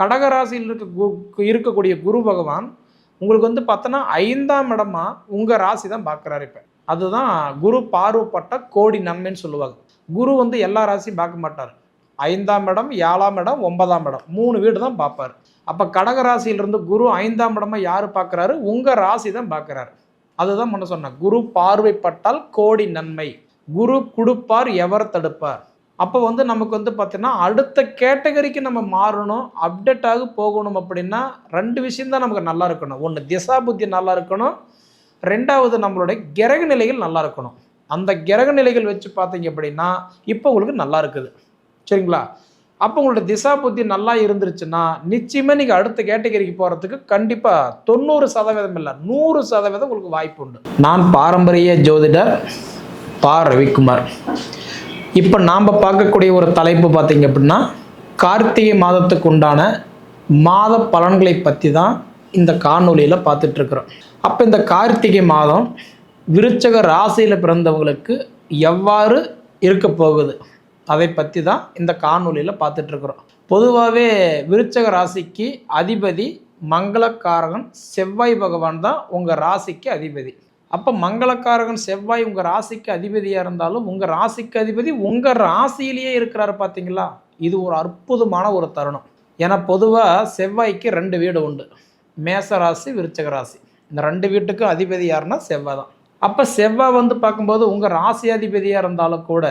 கடகராசியில் இருக்க கு இருக்கக்கூடிய குரு பகவான் உங்களுக்கு வந்து பார்த்தோன்னா ஐந்தாம் இடமா உங்கள் ராசி தான் பார்க்குறாரு இப்போ. அதுதான் குரு பார்வப்பட்ட கோடி நன்மைன்னு சொல்லுவாங்க. குரு வந்து எல்லா ராசியும் பார்க்க மாட்டார். ஐந்தாம் இடம் ஏழாம் இடம் ஒன்பதாம் இடம். மூணு வீடு தான் பார்ப்பார். அப்போ கடகராசியிலிருந்து குரு ஐந்தாம் இடமா யார் பார்க்குறாரு? உங்கள் ராசி தான் பார்க்குறாரு. அதுதான் முன்ன சொன்னேன். குரு பார்வைப்பட்டால் கோடி நன்மை. குரு கொடுப்பார் எவர் தடுப்பார். அப்போ வந்து நமக்கு வந்து பார்த்தீங்கன்னா அடுத்த கேட்டகரிக்கு நம்ம மாறணும் அப்டேட் ஆகி போகணும் அப்படின்னா ரெண்டு விஷயந்தான் நமக்கு நல்லா இருக்கணும். ஒன்று திசா புத்தி நல்லா இருக்கணும். ரெண்டாவது நம்மளுடைய கிரக நிலைகள் நல்லா இருக்கணும். அந்த கிரக நிலைகள் வச்சு பார்த்தீங்க அப்படின்னா இப்போ உங்களுக்கு நல்லா இருக்குது. சரிங்களா? அப்போ உங்களோட திசா புத்தி நல்லா இருந்துருச்சுன்னா நிச்சயமாக நீங்கள் அடுத்த கேட்டகரிக்கு போகிறதுக்கு கண்டிப்பாக தொண்ணூறு சதவீதம் இல்லை நூறு சதவீதம் உங்களுக்கு வாய்ப்பு உண்டு. நான் பாரம்பரிய ஜோதிடர் பா. ரவிக்குமார். இப்போ நாம் பார்க்கக்கூடிய ஒரு தலைப்பு பார்த்தீங்க அப்படின்னா கார்த்திகை மாதத்துக்கு உண்டான மாத பலன்களை பற்றி தான் இந்த காணொலியில் பார்த்துட்ருக்குறோம் அப்போ இந்த கார்த்திகை மாதம் விருச்சக ராசியில் பிறந்தவங்களுக்கு எவ்வாறு இருக்க போகுது? அதை பற்றி தான் இந்த காணொலியில் பார்த்துட்ருக்குறோம் பொதுவாகவே விருச்சக ராசிக்கு அதிபதி மங்களக்காரகன் செவ்வாய் பகவான் தான் உங்கள் ராசிக்கு அதிபதி. அப்போ மங்களக்காரகன் செவ்வாய் உங்கள் ராசிக்கு அதிபதியாக இருந்தாலும் உங்கள் ராசிக்கு அதிபதி உங்கள் ராசியிலேயே இருக்கிறாரு பார்த்தீங்களா இது ஒரு அற்புதமான ஒரு தருணம். ஏன்னா பொதுவாக செவ்வாய்க்கு ரெண்டு வீடு உண்டு. மேச ராசி விருச்சக ராசி. இந்த ரெண்டு வீட்டுக்கும் அதிபதி யாருன்னா செவ்வாய் தான். அப்போ செவ்வாய் வந்து பார்க்கும்போது உங்கள் ராசி அதிபதியாக இருந்தாலும் கூட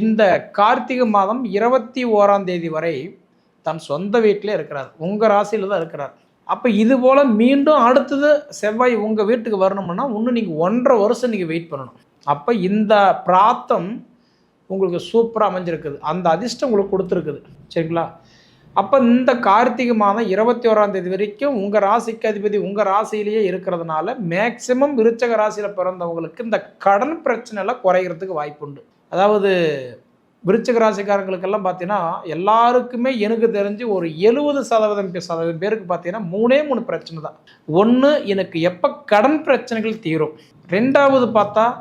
இந்த கார்த்திகை மாதம் இருபத்தி ஓராம் தேதி வரை தன் சொந்த வீட்டிலே இருக்கிறார். உங்கள் ராசியில் தான் இருக்கிறார். அப்போ இது போல் மீண்டும் அடுத்தது செவ்வாய் உங்கள் வீட்டுக்கு வரணும்னா இன்னும் நீங்கள் ஒன்றரை வருஷம் நீங்கள் வெயிட் பண்ணணும். அப்போ இந்த பிராத்தம் உங்களுக்கு சூப்பராக அமைஞ்சிருக்குது. அந்த அதிர்ஷ்டம் உங்களுக்கு கொடுத்துருக்குது. சரிங்களா? அப்போ இந்த கார்த்திகை மாதம் இருபத்தி ஓராம் தேதி வரைக்கும் உங்கள் ராசிக்கு அதிபதி உங்கள் ராசியிலேயே இருக்கிறதுனால மேக்சிமம் விருச்சக ராசியில் பிறந்தவங்களுக்கு இந்த கடன் பிரச்சனைலாம் குறைகிறதுக்கு வாய்ப்பு உண்டு அதாவது விருச்சிக ராசிக்காரங்களுக்கெல்லாம் பார்த்தீங்கன்னா எல்லாருக்குமே எனக்கு தெரிஞ்சு ஒரு எழுபது சதவீதம் பே- சதவீதம் பேருக்கு பார்த்தீங்கன்னா மூணே மூணு பிரச்சனை தான். ஒன்று எனக்கு எப்போ கடன் பிரச்சனைகள் தீரும்? ரெண்டாவது பார்த்தா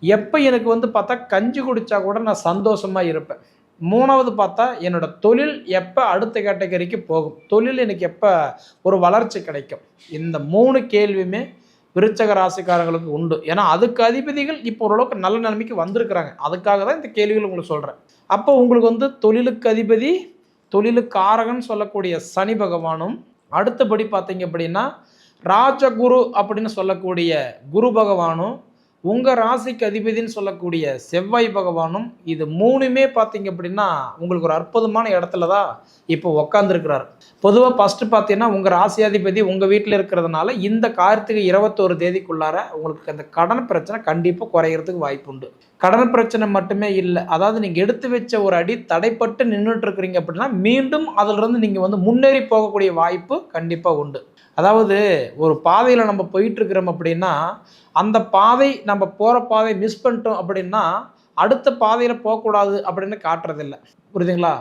எப்போ எனக்கு வந்து பார்த்தா கஞ்சி குடித்தா கூட நான் சந்தோஷமாக இருப்பேன். மூணாவது பார்த்தா என்னோட தொழில் எப்போ அடுத்த கேட்டகரிக்கு போகும்? தொழில் எனக்கு எப்போ ஒரு வளர்ச்சி கிடைக்கும்? இந்த மூணு கேள்வியுமே விருச்சக ராசிக்காரங்களுக்கு உண்டு. ஏன்னா அதுக்கு அதிபதிகள் இப்போ ஓரளவுக்கு நல்ல நிலைமைக்கு வந்திருக்கிறாங்க. அதுக்காக தான் இந்த கேள்விகள் உங்களுக்கு சொல்கிறேன் அப்போ உங்களுக்கு வந்து தொழிலுக்கு அதிபதி தொழிலுக்கு ஆரகன் சொல்லக்கூடிய சனி பகவானும் அடுத்தபடி பார்த்தீங்க அப்படின்னா ராஜகுரு அப்படின்னு சொல்லக்கூடிய குரு பகவானும் உங்கள் ராசிக்கு அதிபதின்னு சொல்லக்கூடிய செவ்வாய் பகவானும் இது மூணுமே பார்த்தீங்க அப்படின்னா உங்களுக்கு ஒரு அற்புதமான இடத்துல தான் இப்போ உக்காந்துருக்கிறார். பொதுவாக ஃபஸ்ட்டு பார்த்தீங்கன்னா உங்கள் ராசியாதிபதி உங்கள் வீட்டில் இருக்கிறதுனால இந்த கார்த்திகை இருபத்தோரு தேதிக்குள்ளார உங்களுக்கு அந்த கடன் பிரச்சனை கண்டிப்பாக குறையிறதுக்கு வாய்ப்பு உண்டு. கடன் பிரச்சனை மட்டுமே இல்லை அதாவது நீங்கள் எடுத்து வச்ச ஒரு அடி தடைப்பட்டு நின்றுட்டு இருக்கிறீங்க அப்படின்னா மீண்டும் அதிலிருந்து நீங்கள் வந்து முன்னேறி போகக்கூடிய வாய்ப்பு கண்டிப்பாக உண்டு. அதாவது ஒரு பாதையில் நம்ம போயிட்டு இருக்கிறோம் அப்படின்னா அந்த பாதை நம்ம போகிற பாதை மிஸ் பண்ணிட்டோம் அப்படின்னா அடுத்த பாதையில் போகக்கூடாது அப்படின்னு காட்டுறதில்ல. புரியுதுங்களா?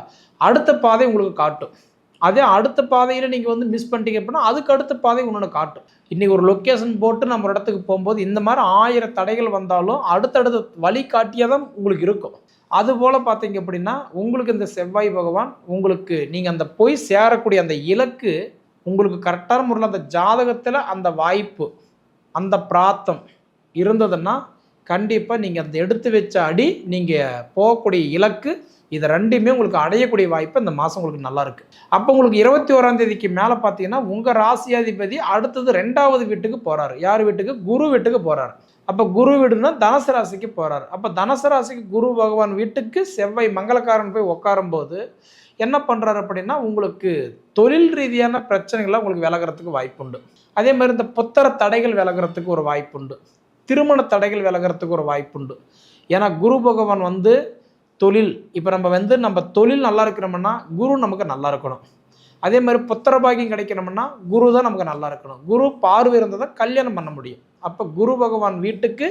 அடுத்த பாதை உங்களுக்கு காட்டும். அதே அடுத்த பாதையில் நீங்கள் வந்து மிஸ் பண்ணிட்டீங்க அப்படின்னா அதுக்கு அடுத்த பாதை இன்னொன்று காட்டும். இன்றைக்கி ஒரு லொக்கேஷன் போட்டு நம்ம ஒரு இடத்துக்கு போகும்போது இந்த மாதிரி ஆயிரம் தடைகள் வந்தாலும் அடுத்தடுத்த வழி காட்டியே தான் உங்களுக்கு இருக்கும். அதுபோல் பார்த்தீங்க அப்படின்னா உங்களுக்கு இந்த செவ்வாய் பகவான் உங்களுக்கு நீங்கள் அந்த போய் சேரக்கூடிய அந்த இலக்கு உங்களுக்கு கரெக்டான முறையில் அந்த ஜாதகத்தில் அந்த வாய்ப்பு. அந்த பிராத்தம் இருந்ததுன்னா கண்டிப்பாக நீங்கள் அந்த எடுத்து வச்ச அடி நீங்கள் போகக்கூடிய இலக்கு இது ரெண்டுமே உங்களுக்கு அடையக்கூடிய வாய்ப்பு இந்த மாதம் உங்களுக்கு நல்லாருக்கு அப்போ உங்களுக்கு இருபத்தி ஓராம் தேதிக்கு மேலே பார்த்தீங்கன்னா உங்கள் ராசியாதிபதி அடுத்தது ரெண்டாவது வீட்டுக்கு போகிறாரு யார் வீட்டுக்கு? குரு வீட்டுக்கு போகிறாரு அப்போ குரு வீடுனா தனுசு ராசிக்கு போகிறாரு அப்போ தனுசு ராசிக்கு குரு பகவான் வீட்டுக்கு செவ்வாய் மங்களக்காரன் போய் உட்காரும்போது என்ன பண்ணுறாரு அப்படின்னா உங்களுக்கு தொழில் ரீதியான பிரச்சனைகள்லாம் உங்களுக்கு விலகிறதுக்கு வாய்ப்புண்டு. அதே மாதிரி இந்த புத்தர தடைகள் விலகிறதுக்கு ஒரு வாய்ப்புண்டு. திருமண தடைகள் விலகிறதுக்கு ஒரு வாய்ப்புண்டு. ஏன்னா குரு பகவான் வந்து தொழில். இப்போ நம்ம வந்து நம்ம தொழில் நல்லா இருக்கிறோம்னா குரு நமக்கு நல்லா இருக்கணும். அதே மாதிரி புத்திர பாக்கியம் கிடைக்கணும்னா குரு தான் நமக்கு நல்லா இருக்கணும். குரு பார்வை இருந்தால் தான் கல்யாணம் பண்ண முடியும். அப்போ குரு பகவான் வீட்டுக்கு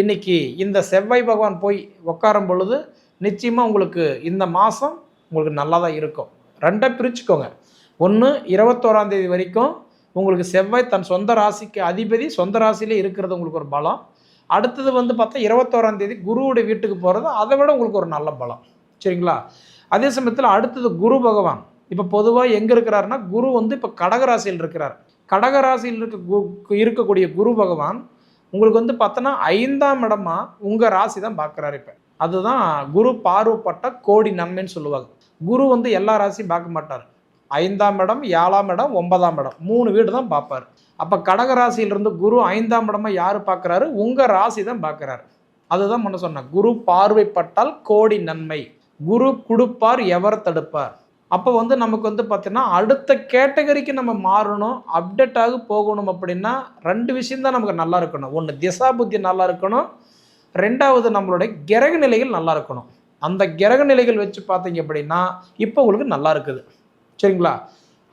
இன்னைக்கு இந்த செவ்வாய் பகவான் போய் உட்காரும் பொழுது நிச்சயமாக உங்களுக்கு இந்த மாதம் உங்களுக்கு நல்லா தான் இருக்கும். ரெண்டாக பிரிச்சுக்கோங்க. ஒன்று இருபத்தோராந்தேதி வரைக்கும் உங்களுக்கு செவ்வாய் தன் சொந்த ராசிக்கு அதிபதி சொந்த ராசியிலே இருக்கிறது உங்களுக்கு ஒரு பலம். அடுத்தது வந்து பார்த்தா இருபத்தோராம் தேதி குருவுடைய வீட்டுக்கு போகிறது அதை விட உங்களுக்கு ஒரு நல்ல பலம். சரிங்களா? அதே சமயத்தில் அடுத்தது குரு பகவான். இப்போ பொதுவாக எங்கே இருக்கிறாருன்னா குரு வந்து இப்போ கடகராசியில் இருக்கிறார். கடகராசியில் இருக்க கு இருக்கக்கூடிய குரு பகவான் உங்களுக்கு வந்து பார்த்தோன்னா ஐந்தாம் இடமா உங்கள் ராசி தான் பார்க்குறாரு இப்போ. அதுதான் குரு பார்வப்பட்ட கோடி நன்மைன்னு சொல்லுவாங்க. குரு வந்து எல்லா ராசியும் பார்க்க மாட்டார். ஐந்தாம் இடம் ஏழாம் இடம் ஒன்பதாம் இடம். மூணு வீடு தான் பார்ப்பார். அப்போ கடகராசியிலிருந்து குரு ஐந்தாம் இடமா யார் பார்க்குறாரு? உங்கள் ராசி தான் பார்க்குறாரு. அதுதான் முன்ன சொன்னேன். குரு பார்வைப்பட்டால் கோடி நன்மை. குரு கொடுப்பார் எவர் தடுப்பார். அப்போ வந்து நமக்கு வந்து பார்த்தீங்கன்னா அடுத்த கேட்டகரிக்கு நம்ம மாறணும் அப்டேட் ஆகி போகணும் அப்படின்னா ரெண்டு விஷயந்தான் நமக்கு நல்லா இருக்கணும். ஒன்று திசா புத்தி நல்லா இருக்கணும். ரெண்டாவது நம்மளுடைய கிரக நிலைகள் நல்லா இருக்கணும். அந்த கிரக நிலைகள் வச்சு பார்த்தீங்க அப்படின்னா இப்போ உங்களுக்கு நல்லா இருக்குது. சரிங்களா?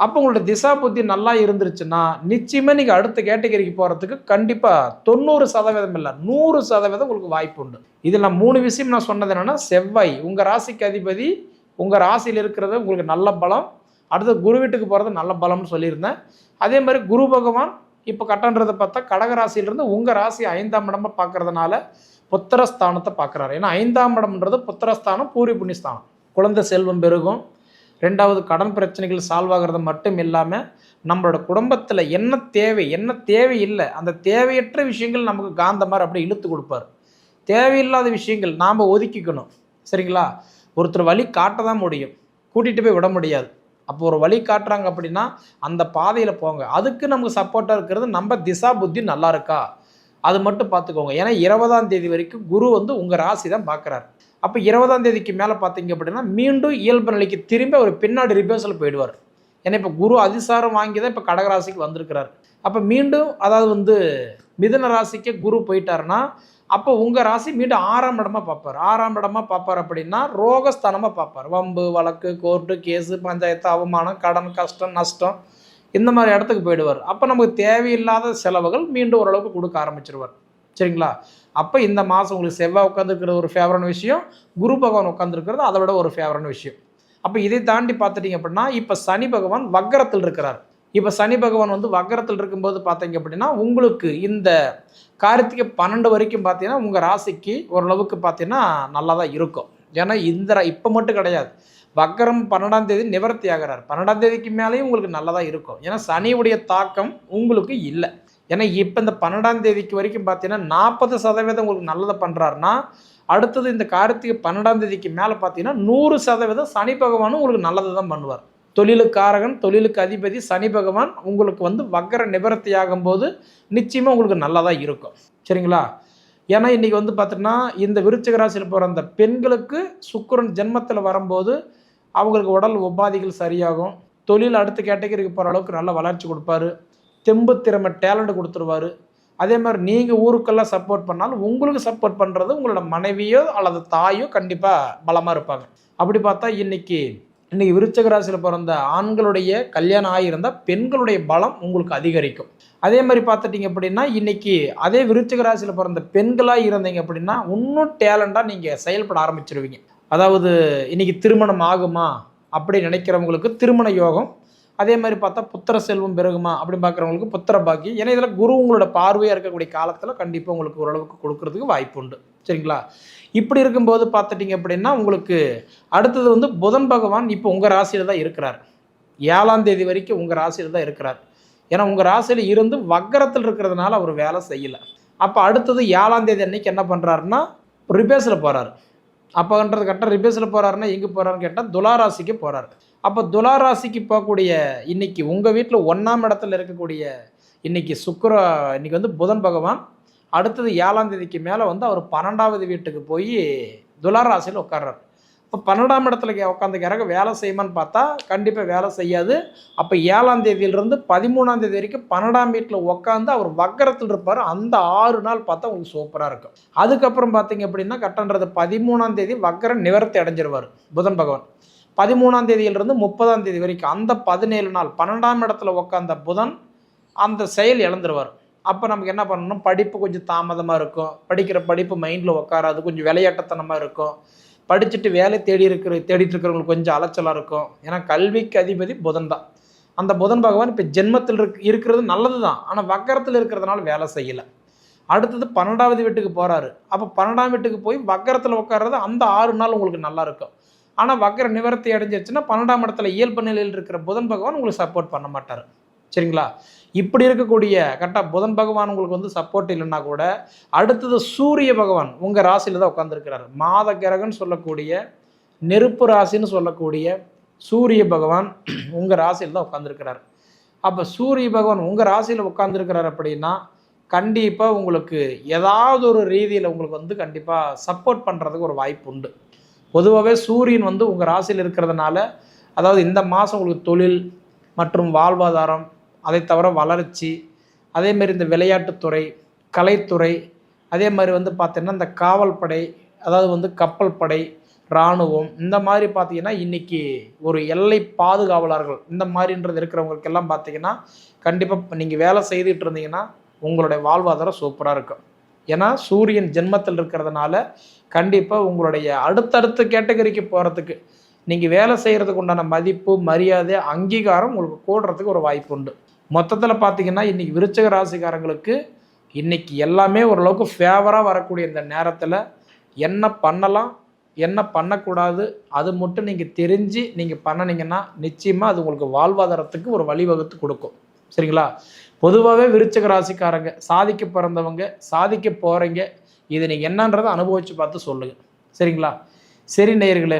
அப்போ உங்களோட திசா புத்தி நல்லா இருந்துருச்சுன்னா நிச்சயமாக நீங்கள் அடுத்த கேட்டகரிக்கு போகிறதுக்கு கண்டிப்பாக தொண்ணூறு சதவீதம் இல்லை நூறு சதவீதம் உங்களுக்கு வாய்ப்பு உண்டு. இதில் நான் மூணு விஷயம் நான் சொன்னது என்னென்னா செவ்வாய் உங்கள் ராசிக்கு அதிபதி உங்கள் ராசியில் இருக்கிறது உங்களுக்கு நல்ல பலம் அடுத்து குரு வீட்டுக்கு போகிறது நல்ல பலம்னு சொல்லியிருந்தேன். அதே மாதிரி குரு பகவான் இப்போ கட்டன்றதை பார்த்தா கடகராசியிலிருந்து உங்கள் ராசி ஐந்தாம் இடமா பார்க்கறதுனால புத்திரஸ்தானத்தை பார்க்குறாரு ஏன்னா ஐந்தாம் இடம்ன்றது புத்திரஸ்தானம் பூரி புண்ணியஸ்தானம். குழந்தை செல்வம் பெருகும். ரெண்டாவது கடன் பிரச்சனைகள் சால்வ் ஆகிறது மட்டும் இல்லாமல் நம்மளோட குடும்பத்தில் என்ன தேவை என்ன தேவை இல்லை அந்த தேவையற்ற விஷயங்கள் நமக்கு காந்த மாதிரி அப்படியே இழுத்து கொடுப்பார். தேவையில்லாத விஷயங்கள் நாம் ஒதுக்கிக்கணும். சரிங்களா? ஒருத்தர் வழி காட்ட தான் முடியும். கூட்டிகிட்டு போய் விட முடியாது. அப்போ ஒரு வழி காட்டுறாங்க அப்படின்னா அந்த பாதையில் போங்க. அதுக்கு நமக்கு சப்போர்ட்டாக இருக்கிறது நம்ம திசா புத்தி நல்லா இருக்கா? அது மட்டும் பார்த்துக்கோங்க. ஏன்னா இருபதாம் தேதி வரைக்கும் குரு வந்து உங்கள் ராசி தான் பார்க்குறாரு. அப்போ இருபதாம் தேதிக்கு மேலே பார்த்தீங்க அப்படின்னா மீண்டும் இயல்பு நிலைக்கு திரும்பி அவர் பின்னாடி ரிவர்ஸில் போயிடுவார். ஏன்னா இப்போ குரு அதிசாரம் வாங்கி தான் இப்போ கடகராசிக்கு வந்திருக்கிறார். அப்போ மீண்டும் அதாவது வந்து மிதுன ராசிக்கு குரு போயிட்டாருன்னா அப்போ உங்கள் ராசி மீண்டும் ஆறாம் இடமா பார்ப்பார். ஆறாம் இடமா பார்ப்பார் அப்படின்னா ரோகஸ்தானமாக பார்ப்பார். வம்பு வழக்கு கோர்ட்டு கேஸு பஞ்சாயத்து அவமானம் கடன் கஷ்டம் நஷ்டம் இந்த மாதிரி இடத்துக்கு போயிடுவார். அப்போ நமக்கு தேவையில்லாத செலவுகள் மீண்டும் ஓரளவுக்கு கொடுக்க ஆரம்பிச்சிருவார். சரிங்களா? அப்போ இந்த மாதம் உங்களுக்கு செவ்வாய் உட்காந்துருக்கிற ஒரு ஃபேவரான விஷயம் குரு பகவான் உட்காந்துருக்கிறது அதை விட ஒரு ஃபேவரான விஷயம். அப்போ இதை தாண்டி பார்த்துட்டிங்க அப்படின்னா இப்போ சனி பகவான் வக்கரத்தில் இருக்கிறார். இப்போ சனி பகவான் வந்து வக்கரத்தில் இருக்கும்போது பார்த்தீங்க அப்படின்னா உங்களுக்கு இந்த கார்த்திகை பன்னெண்டு வரைக்கும் பார்த்தீங்கன்னா உங்கள் ராசிக்கு ஓரளவுக்கு பார்த்தீங்கன்னா நல்லா தான் இருக்கும். ஏன்னா இந்த இப்போ மட்டும் கிடையாது. வக்கரம் பன்னெண்டாம் தேதி நிவர்த்தி ஆகிறார். பன்னெண்டாம் தேதிக்கு மேலேயும் உங்களுக்கு நல்லதாக இருக்கும். ஏன்னா சனியுடைய தாக்கம் உங்களுக்கு இல்லை. ஏன்னா இப்போ இந்த பன்னெண்டாம் தேதிக்கு வரைக்கும் பார்த்தீங்கன்னா நாற்பது சதவீதம் உங்களுக்கு நல்லதை பண்ணுறாருன்னா அடுத்தது இந்த கார்த்திகை பன்னெண்டாம் தேதிக்கு மேலே பார்த்தீங்கன்னா நூறு சதவீதம் சனி பகவானும் உங்களுக்கு நல்லதை தான் பண்ணுவார். தொழிலுக்காரகன் தொழிலுக்கு அதிபதி சனி பகவான் உங்களுக்கு வந்து வக்கர நிவர்த்தி ஆகும்போது நிச்சயமாக உங்களுக்கு நல்லதாக இருக்கும். சரிங்களா? ஏன்னா இன்றைக்கி வந்து பார்த்தீங்கன்னா இந்த விருச்சிக ராசியில் போகிற அந்த பெண்களுக்கு சுக்கிரன் ஜென்மத்தில் வரும்போது அவங்களுக்கு உடல் உபாதிகள் சரியாகும். தொழில் அடுத்த கேட்டகரிக்கு போகிற அளவுக்கு நல்ல வளர்ச்சி கொடுப்பாரு. தெம்பு திறமை டேலண்ட் கொடுத்துருவாரு. அதே மாதிரி நீங்கள் ஊருக்கெல்லாம் சப்போர்ட் பண்ணாலும் உங்களுக்கு சப்போர்ட் பண்ணுறது உங்களோட மனைவியோ அல்லது தாயோ கண்டிப்பாக பலமாக இருப்பாங்க. அப்படி பார்த்தா இன்னைக்கு இன்னைக்கு விருச்சக ராசியில் பிறந்த ஆண்களுடைய கல்யாணம் ஆகியிருந்தால் பெண்களுடைய பலம் உங்களுக்கு அதிகரிக்கும். அதே மாதிரி பார்த்துட்டிங்க அப்படின்னா இன்னைக்கு அதே விருச்சக ராசியில் பிறந்த பெண்களாக இருந்தீங்க அப்படின்னா இன்னும் டேலண்டாக நீங்கள் செயல்பட ஆரம்பிச்சிருவீங்க. அதாவது இன்னைக்கு திருமணம் ஆகுமா அப்படி நினைக்கிறவங்களுக்கு திருமண யோகம் அதே மாதிரி பார்த்தா புத்திர செல்வம் பெருகுமா அப்படின்னு பார்க்குறவங்களுக்கு புத்திர பாக்கி ஏன்னா இதில் குரு உங்களோட பார்வையாக இருக்கக்கூடிய காலத்தில் கண்டிப்பாக உங்களுக்கு ஓரளவுக்கு கொடுக்கறதுக்கு வாய்ப்பு உண்டு. சரிங்களா? இப்படி இருக்கும்போது பார்த்துட்டிங்க அப்படின்னா உங்களுக்கு அடுத்தது வந்து புதன் பகவான் இப்போ உங்கள் ராசியில் தான் இருக்கிறார். ஏழாம் தேதி வரைக்கும் உங்கள் ராசியில் தான் இருக்கிறார். ஏன்னா உங்கள் ராசியில் இருந்து வக்கரத்தில் இருக்கிறதுனால அவர் வேலை செய்யலை. அப்போ அடுத்தது ஏழாம் தேதி அன்னைக்கு என்ன பண்ணுறாருன்னா ரிபேஸில் போகிறாரு அப்போன்றது கரெக்டாக ரிபேஸில் போகிறாருன்னா எங்கே போகிறாருன்னு கேட்டால் துளாராசிக்கு போகிறாரு அப்போ துளாராசிக்கு போகக்கூடிய இன்னைக்கு உங்கள் வீட்டில் ஒன்றாம் இடத்துல இருக்கக்கூடிய இன்னைக்கு சுக்கர இன்னைக்கு வந்து புதன் பகவான் அடுத்தது ஏழாம் தேதிக்கு மேலே வந்து அவர் பன்னெண்டாவது வீட்டுக்கு போய் துளாராசியில் உட்கார்றாரு. இப்போ பன்னெண்டாம் இடத்துல உட்காந்து கிரக வேலை செய்யுமான்னு பார்த்தா கண்டிப்பாக வேலை செய்யாது. அப்போ ஏழாம் தேதியிலிருந்து பதிமூணாம் தேதி வரைக்கும் பன்னெண்டாம் வீட்டில் உட்காந்து அவர் வக்கரத்தில் இருப்பார். அந்த ஆறு நாள் பார்த்தா உங்களுக்கு சூப்பராக இருக்கும். அதுக்கப்புறம் பார்த்தீங்க அப்படின்னா கட்டன்றது பதிமூணாம் தேதி வக்கர நிவர்த்தி அடைஞ்சிருவார் புதன் பகவான். பதிமூணாம் தேதியிலிருந்து முப்பதாம் தேதி வரைக்கும் அந்த பதினேழு நாள் பன்னெண்டாம் இடத்துல உட்காந்த புதன் அந்த செயல் இழந்துருவார். அப்போ நமக்கு என்ன பண்ணணும்? படிப்பு கொஞ்சம் தாமதமாக இருக்கும். படிக்கிற படிப்பு மைண்டில் உட்காராது கொஞ்சம் விளையாட்டுத்தனமாக இருக்கும். படிச்சுட்டு வேலை தேடி இருக்கிற தேடிட்டு இருக்கிறவங்களுக்கு கொஞ்சம் அலைச்சலாக இருக்கும். ஏன்னா கல்விக்கு அதிபதி புதன் தான். அந்த புதன் பகவான் இப்போ ஜென்மத்தில் இருக் இருக்கிறது நல்லது தான். ஆனால் வக்கரத்தில் இருக்கிறதுனால வேலை செய்யலை. அடுத்தது பன்னெண்டாவது வீட்டுக்கு போகிறாரு அப்போ பன்னெண்டாம் வீட்டுக்கு போய் வக்கரத்தில் உட்கார்றது அந்த ஆறு நாள் உங்களுக்கு நல்லா இருக்கும். ஆனால் வக்கர நிவர்த்தி அடைஞ்சிருச்சுன்னா பன்னெண்டாம் இடத்துல இயல்பு நிலையில் இருக்கிற புதன் பகவான் உங்களுக்கு சப்போர்ட் பண்ண மாட்டார். சரிங்களா? இப்படி இருக்கக்கூடிய கரெக்டாக புதன் பகவான் உங்களுக்கு வந்து சப்போர்ட் இல்லைன்னா கூட அடுத்தது சூரிய பகவான் உங்கள் ராசியில் தான் உட்காந்துருக்கிறார் மாத கிரகன்னு சொல்லக்கூடிய நெருப்பு ராசின்னு சொல்லக்கூடிய சூரிய பகவான் உங்கள் ராசியில் தான் உட்காந்துருக்கிறார் அப்போ சூரிய பகவான் உங்கள் ராசியில் உட்காந்துருக்கிறார் அப்படின்னா கண்டிப்பாக உங்களுக்கு ஏதாவது ஒரு ரீதியில் உங்களுக்கு வந்து கண்டிப்பாக சப்போர்ட் பண்ணுறதுக்கு ஒரு வாய்ப்பு உண்டு. பொதுவாகவே சூரியன் வந்து உங்கள் ராசியில் இருக்கிறதுனால அதாவது இந்த மாதம் உங்களுக்கு தொழில் மற்றும் வாழ்வாதாரம் அதை தவிர வளர்ச்சி அதேமாரி இந்த விளையாட்டுத்துறை கலைத்துறை அதே மாதிரி வந்து பார்த்திங்கன்னா இந்த காவல் படை அதாவது வந்து கப்பல் படை இராணுவம் இந்த மாதிரி பார்த்தீங்கன்னா இன்றைக்கி ஒரு எல்லை பாதுகாவலர்கள் இந்த மாதிரின்றது இருக்கிறவங்களுக்கெல்லாம் பார்த்தீங்கன்னா கண்டிப்பாக நீங்கள் வேலை செய்துட்டு இருந்தீங்கன்னா உங்களுடைய வாழ்வாதாரம் சூப்பராக இருக்கும். ஏன்னா சூரியன் ஜென்மத்தில் இருக்கிறதுனால கண்டிப்பாக உங்களுடைய அடுத்தடுத்த கேட்டகரிக்கு போகிறதுக்கு நீங்கள் வேலை செய்கிறதுக்கு உண்டான மதிப்பு மரியாதை அங்கீகாரம் உங்களுக்கு கூடுறதுக்கு ஒரு வாய்ப்பு உண்டு. மொத்தத்தில் பார்த்தீங்கன்னா இன்றைக்கி விருச்சக ராசிக்காரங்களுக்கு இன்றைக்கி எல்லாமே ஓரளவுக்கு ஃபேவராக வரக்கூடிய இந்த நேரத்தில் என்ன பண்ணலாம் என்ன பண்ணக்கூடாது அது மட்டும் நீங்கள் தெரிஞ்சு நீங்கள் பண்ணினீங்கன்னா நிச்சயமாக அது உங்களுக்கு வாழ்வாதாரத்துக்கு ஒரு வழிவகுத்து கொடுக்கும். சரிங்களா? பொதுவாகவே விருச்சக ராசிக்காரங்க சாதிக்க பிறந்தவங்க சாதிக்க போகிறீங்க இது நீங்கள் என்னன்றதை அனுபவித்து பார்த்து சொல்லுங்கள் சரிங்களா? சரி நேயர்களே